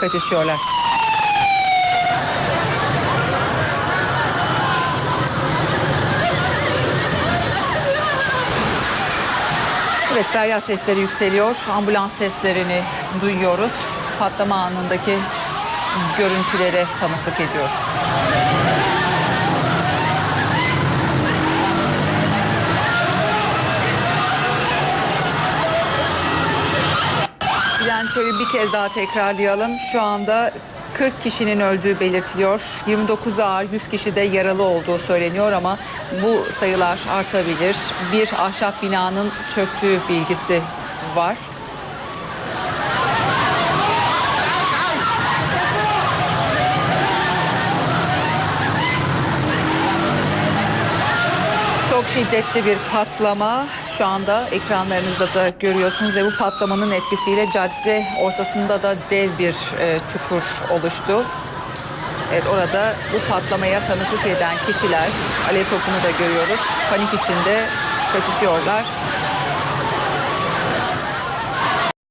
kaçışıyorlar. Evet feryat sesleri yükseliyor. Ambulans seslerini duyuyoruz. Patlama anındaki görüntülere tanıklık ediyoruz. Bilançoyu bir kez daha tekrarlayalım. Şu anda 40 kişinin öldüğü belirtiliyor. 29 ağır, 100 kişi de yaralı olduğu söyleniyor ama bu sayılar artabilir. Bir ahşap binanın çöktüğü bilgisi var. Çok şiddetli bir patlama şu anda ekranlarınızda da görüyorsunuz ve bu patlamanın etkisiyle cadde ortasında da dev bir e, çukur oluştu. Evet orada bu patlamaya tanıklık eden kişiler alev topunu da görüyoruz. Panik içinde kaçışıyorlar.